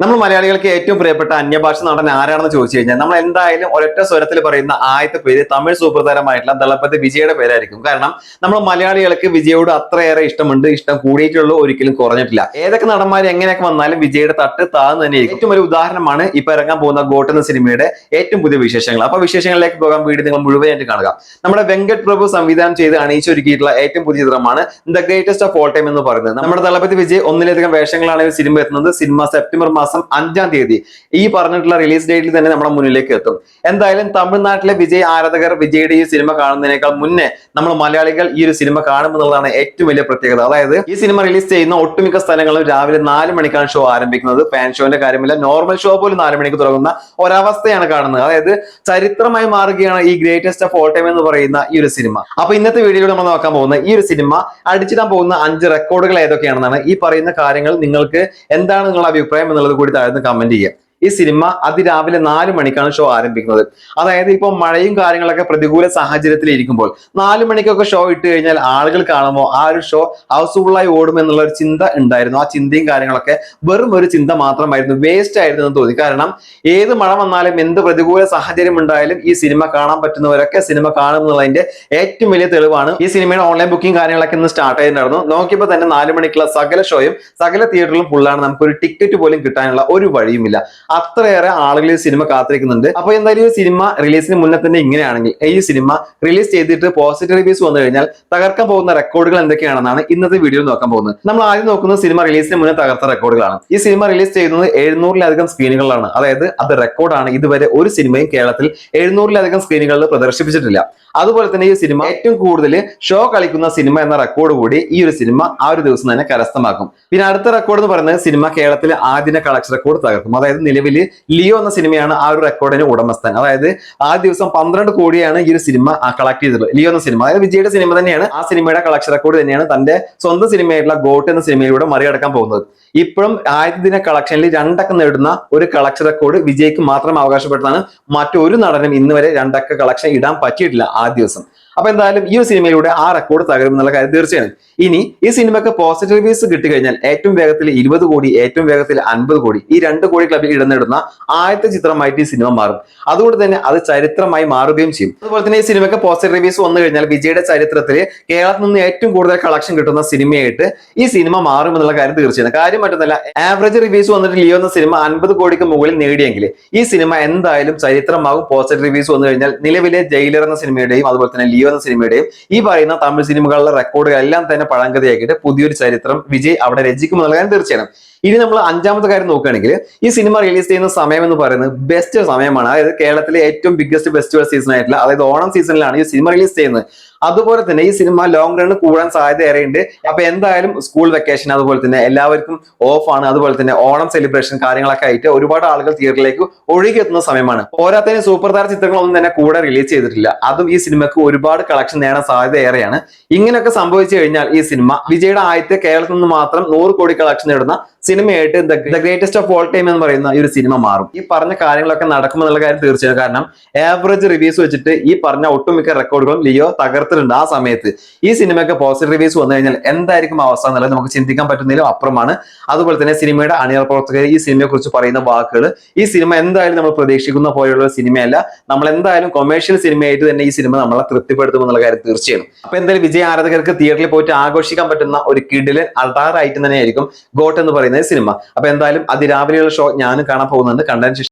നമ്മൾ മലയാളികൾക്ക് ഏറ്റവും പ്രിയപ്പെട്ട അന്യഭാഷ നടൻ ആരാണെന്ന് ചോദിച്ചു കഴിഞ്ഞാൽ നമ്മൾ എന്തായാലും ഒരൊറ്റ സ്വരത്തിൽ പറയുന്ന ആദ്യത്തെ പേര് തമിഴ് സൂപ്രധാനമായിട്ടുള്ള ദളപതി വിജയുടെ പേരായിരിക്കും. കാരണം നമ്മൾ മലയാളികൾക്ക് വിജയോട് അത്രയേറെ ഇഷ്ടമുണ്ട് ഇഷ്ടം കൂടിയിട്ടുള്ളൂ ഒരിക്കലും കുറഞ്ഞിട്ടില്ല. ഏതൊക്കെ നടന്മാർ എങ്ങനെയൊക്കെ വന്നാലും വിജയുടെ തട്ട് താഴ്ന്നു തന്നെ ഏറ്റവും ഒരു ഉദാഹരണമാണ് ഇപ്പൊ ഇറങ്ങാൻ പോകുന്ന ഗോട്ട് എന്ന സിനിമയുടെ ഏറ്റവും പുതിയ വിശേഷങ്ങൾ. അപ്പൊ വിശേഷങ്ങളിലേക്ക് പോകാൻ വീഡിയോ നിങ്ങൾ മുഴുവനായിട്ട് കാണുക. നമ്മുടെ വെങ്കട് പ്രഭു സംവിധാനം ചെയ്ത് അണിയിച്ചൊരുക്കിയിട്ടുള്ള ഏറ്റവും പുതിയ ചിത്രമാണ് the greatest of all time എന്ന് പറയുന്നത്. നമ്മുടെ ദളപതി വിജയ് ഒന്നിലധികം വേഷങ്ങളാണ് സിനിമ എത്തുന്നത്. സിനിമ സെപ്റ്റംബർ അഞ്ചാം തീയതി ഈ പറഞ്ഞിട്ടുള്ള റിലീസ് ഡേറ്റിൽ തന്നെ നമ്മുടെ മുന്നിലേക്ക് എത്തും. എന്തായാലും തമിഴ്നാട്ടിലെ വിജയ് ആരാധകർ വിജയുടെ ഈ സിനിമ കാണുന്നതിനേക്കാൾ മുന്നേ നമ്മൾ മലയാളികൾ ഈ ഒരു സിനിമ കാണുമെന്നുള്ളതാണ് ഏറ്റവും വലിയ പ്രത്യേകത. അതായത് ഈ സിനിമ റിലീസ് ചെയ്യുന്ന ഒട്ടുമിക്ക സ്ഥലങ്ങളും രാവിലെ നാല് മണിക്കാണ് ഷോ ആരംഭിക്കുന്നത്. ഫാൻ ഷോന്റെ കാര്യമില്ല നോർമൽ ഷോ പോലും നാല് മണിക്ക് തുടങ്ങുന്ന ഒരവസ്ഥയാണ് കാണുന്നത്. അതായത് ചരിത്രമായി മാറുകയാണ് ഈ ഗ്രേറ്റസ്റ്റ് ഓഫ് ഓൾ ടൈം എന്ന് പറയുന്ന ഈ ഒരു സിനിമ അപ്പൊ ഇന്നത്തെ വീഡിയോയിൽ നമ്മൾ നോക്കാൻ പോകുന്ന ഈ ഒരു സിനിമ അടിച്ചിടാൻ പോകുന്ന അഞ്ച് റെക്കോർഡുകൾ ഏതൊക്കെയാണെന്നാണ്. ഈ പറയുന്ന കാര്യങ്ങൾ നിങ്ങൾക്ക് എന്താണ് നിങ്ങളുടെ അഭിപ്രായം എന്നുള്ളത് കൂടി താഴ്ന്ന് കമന്റ് ചെയ്യാം. ഈ സിനിമ അതിരാവിലെ നാല് മണിക്കാണ് ഷോ ആരംഭിക്കുന്നത്. അതായത് ഇപ്പോൾ മഴയും കാര്യങ്ങളൊക്കെ പ്രതികൂല സാഹചര്യത്തിൽ ഇരിക്കുമ്പോൾ നാല് മണിക്കൊക്കെ ഷോ ഇട്ട് കഴിഞ്ഞാൽ ആളുകൾ കാണുമ്പോൾ ആ ഒരു ഷോ ഹൗസ്ഫുള്ളായി ഓടും എന്നുള്ള ഒരു ചിന്ത ഉണ്ടായിരുന്നു. ആ ചിന്തയും കാര്യങ്ങളൊക്കെ വെറും ഒരു ചിന്ത മാത്രമായിരുന്നു. വേസ്റ്റ് ആയിരുന്നു എന്ന് തോന്നി. കാരണം ഏത് മഴ വന്നാലും എന്ത് പ്രതികൂല സാഹചര്യം ഉണ്ടായാലും ഈ സിനിമ കാണാൻ പറ്റുന്നവരൊക്കെ സിനിമ കാണും എന്നുള്ളതിന്റെ ഏറ്റവും വലിയ തെളിവാണ് ഈ സിനിമയുടെ ഓൺലൈൻ ബുക്കിംഗ് കാര്യങ്ങളൊക്കെ ഇന്ന് സ്റ്റാർട്ട് ചെയ്തിട്ടുണ്ടായിരുന്നു. നോക്കിയപ്പോൾ തന്നെ നാല് മണിക്കുള്ള സകല ഷോയും സകല തിയേറ്ററിലും ഫുള്ളാണ് നമുക്ക് ഒരു ടിക്കറ്റ് പോലും കിട്ടാനുള്ള ഒരു വഴിയുമില്ല. അത്രയേറെ ആളുകൾ ഈ സിനിമ കാത്തിരിക്കുന്നുണ്ട്. അപ്പൊ എന്തായാലും ഈ സിനിമ റിലീസിന് മുന്നേ തന്നെ ഇങ്ങനെയാണെങ്കിൽ ഈ സിനിമ റിലീസ് ചെയ്തിട്ട് പോസിറ്റീവ് റിവ്യൂസ് വന്നു കഴിഞ്ഞാൽ തകർക്കാൻ പോകുന്ന റെക്കോർഡുകൾ എന്തൊക്കെയാണെന്നാണ് ഇന്നത്തെ വീഡിയോ നോക്കാൻ പോകുന്നത്. നമ്മൾ ആദ്യം നോക്കുന്നത് സിനിമ റിലീസിന് മുന്നേ തകർത്ത റെക്കോർഡുകളാണ് ഈ സിനിമ റിലീസ് ചെയ്യുന്നത് എഴുന്നൂറിലധികം സ്ക്രീനുകളിലാണ് അതായത് അത് റെക്കോർഡാണ് ഇതുവരെ ഒരു സിനിമയും കേരളത്തിൽ എഴുന്നൂറിലധികം സ്ക്രീനുകളിൽ പ്രദർശിപ്പിച്ചിട്ടില്ല. അതുപോലെ തന്നെ ഈ സിനിമ ഏറ്റവും കൂടുതൽ ഷോ കളിക്കുന്ന സിനിമ എന്ന റെക്കോർഡ് കൂടി ഈ ഒരു സിനിമ ആ ഒരു ദിവസം തന്നെ കരസ്ഥമാക്കും. പിന്നെ അടുത്ത റെക്കോർഡ് എന്ന് പറയുന്നത് സിനിമ കേരളത്തിലെ ആദ്യ കളക്ഷൻ റെക്കോർഡ് തകർക്കും. അതായത് നിലവിൽ ലിയോ എന്ന സിനിമയാണ് ആ ഒരു റെക്കോർഡിന് ഉടമസ്ഥൻ. അതായത് ആ ദിവസം പന്ത്രണ്ട് കോടിയാണ് ഈ ഒരു സിനിമ കളക്ട് ചെയ്തിട്ടുള്ളത്. ലിയോ എന്ന സിനിമ. അതായത് വിജയുടെ സിനിമ തന്നെയാണ് ആ സിനിമയുടെ കളക്ഷൻ റെക്കോർഡ് തന്നെയാണ് തന്റെ സ്വന്തം സിനിമയായിട്ടുള്ള ഗോട്ട് എന്ന സിനിമയിലൂടെ മറികടക്കാൻ പോകുന്നത്. ഇപ്പോഴും ആദ്യ ദിന കളക്ഷനിൽ രണ്ടക്ക നേടുന്ന ഒരു കളക്ഷൻ റെക്കോർഡ് വിജയ്ക്ക് മാത്രം അവകാശപ്പെട്ടതാണ്. മറ്റൊരു നടനും ഇന്നുവരെ രണ്ടക്ക കളക്ഷൻ ഇടാൻ പറ്റിയിട്ടില്ല ആ ദിവസം. അപ്പൊ എന്തായാലും ഈ ഒരു സിനിമയിലൂടെ ആ റെക്കോർഡ് തകരും എന്നുള്ള കാര്യം തീർച്ചയാണ് ഇനി ഈ സിനിമയ്ക്ക് പോസിറ്റീവ് റിവ്യൂസ് കിട്ടിക്കഴിഞ്ഞാൽ ഏറ്റവും വേഗത്തിൽ ഇരുപത് കോടി ഏറ്റവും വേഗത്തിൽ അൻപത് കോടി ഈ രണ്ട് കോടി ക്ലബിൽ ഇടന്നിടുന്ന ആദ്യത്തെ ചിത്രമായിട്ട് ഈ സിനിമ മാറും. അതുകൊണ്ട് തന്നെ അത് ചരിത്രമായി മാറുകയും ചെയ്യും. അതുപോലെ തന്നെ ഈ സിനിമയ്ക്ക് പോസിറ്റീവ് റിവ്യൂസ് വന്നു കഴിഞ്ഞാൽ വിജയുടെ ചരിത്രത്തിൽ കേരളത്തിൽ നിന്ന് ഏറ്റവും കൂടുതൽ കളക്ഷൻ കിട്ടുന്ന സിനിമയായിട്ട് ഈ സിനിമ മാറും എന്നുള്ള കാര്യം തീർച്ചയാണ് കാര്യം മറ്റൊന്നല്ല ആവറേജ് റിവ്യൂസ് വന്നിട്ട് ലിയോ എന്ന സിനിമ അൻപത് കോടിക്ക് മുകളിൽ നേടിയെങ്കിൽ ഈ സിനിമ എന്തായാലും ചരിത്രമാകും. പോസിറ്റീവ് റിവ്യൂസ് വന്നു കഴിഞ്ഞാൽ നിലവിലെ ജയിലർ എന്ന സിനിമയുടെയും അതുപോലെ തന്നെ ലിയോ എന്ന സിനിമയുടെയും ഈ പറയുന്ന തമിഴ് സിനിമകളിലെ റെക്കോർഡുകൾ എല്ലാം തന്നെ പഴങ്കഥയാക്കിയിട്ട് പുതിയൊരു ചരിത്രം വിജയ് അവിടെ രചിക്കും എന്നുള്ള കാര്യം തീർച്ചയാണ് ഇനി നമ്മൾ അഞ്ചാമത്തെ കാര്യം നോക്കുകയാണെങ്കിൽ ഈ സിനിമ റിലീസ് ചെയ്യുന്ന സമയം എന്ന് പറയുന്നത് ബെസ്റ്റ് സമയമാണ്. അതായത് കേരളത്തിലെ ഏറ്റവും ബിഗ്ഗസ്റ്റ് ഫെസ്റ്റിവൽ സീസൺ ആയിട്ടുള്ള അതായത് ഓണം സീസണിലാണ് ഈ സിനിമ റിലീസ് ചെയ്യുന്നത്. അതുപോലെ തന്നെ ഈ സിനിമ ലോങ് റൺ കൂടാൻ സാധ്യത ഏറെയുണ്ട്. അപ്പൊ എന്തായാലും സ്കൂൾ വെക്കേഷൻ അതുപോലെ തന്നെ എല്ലാവർക്കും ഓഫ് ആണ്. അതുപോലെ തന്നെ ഓണം സെലിബ്രേഷൻ കാര്യങ്ങളൊക്കെ ആയിട്ട് ഒരുപാട് ആളുകൾ തിയേറ്ററിലേക്ക് ഒഴുകി എത്തുന്ന സമയമാണ്. പോരാത്തതിന് സൂപ്പർ താര ചിത്രങ്ങളൊന്നും തന്നെ കൂടെ റിലീസ് ചെയ്തിട്ടില്ല. അതും ഈ സിനിമക്ക് ഒരുപാട് കളക്ഷൻ നേടാൻ സാധ്യത ഏറെയാണ്. ഇങ്ങനെയൊക്കെ സംഭവിച്ചു കഴിഞ്ഞാൽ ഈ സിനിമ വിജയുടെ ആദ്യത്തെ കേരളത്തിൽ നിന്ന് മാത്രം നൂറ് കോടി കളക്ഷൻ നേടുന്ന സിനിമയായിട്ട് the greatest of all time എന്ന് പറയുന്ന ഈ ഒരു സിനിമ മാറും. ഈ പറഞ്ഞ കാര്യങ്ങളൊക്കെ നടക്കുമെന്നുള്ള കാര്യം തീർച്ചയായും. കാരണം ആവറേജ് റിവ്യൂസ് വെച്ചിട്ട് ഈ പറഞ്ഞ ഒട്ടുമിക്ക റെക്കോർഡുകളും ലിയോ തകർത്തിട്ടുണ്ട് ആ സമയത്ത്. ഈ സിനിമയ്ക്ക് പോസിറ്റീവ് റിവ്യൂസ് വന്നു കഴിഞ്ഞാൽ എന്തായിരിക്കും അവസ്ഥ എന്നുള്ളത് നമുക്ക് ചിന്തിക്കാൻ പറ്റുന്നതിലും അപ്പുറമാണ്. അതുപോലെ തന്നെ സിനിമയുടെ അണിയർ പ്രവർത്തകർ ഈ സിനിമയെ കുറിച്ച് പറയുന്ന വാക്കുകൾ ഈ സിനിമ എന്തായാലും നമ്മൾ പ്രതീക്ഷിക്കുന്ന പോലെയുള്ള സിനിമയല്ല. നമ്മൾ എന്തായാലും കൊമേഴ്ഷ്യൽ സിനിമയായിട്ട് തന്നെ ഈ സിനിമ നമ്മളെ തൃപ്തിപ്പെടുത്തും എന്നുള്ള കാര്യം തീർച്ചയാണ്. അപ്പൊ എന്തായാലും വിജയ ആരാധകർക്ക് തിയേറ്ററിൽ പോയിട്ട് ആഘോഷിക്കാൻ പറ്റുന്ന ഒരു കിഡിൽ അതാറായിട്ട് തന്നെയായിരിക്കും ഗോട്ട് എന്ന് പറയുന്ന സിനിമ. അപ്പൊ എന്തായാലും അതിരാവിലെയുള്ള ഷോ ഞാനും കാണാൻ പോകുന്നുണ്ട്. കണ്ടതിന്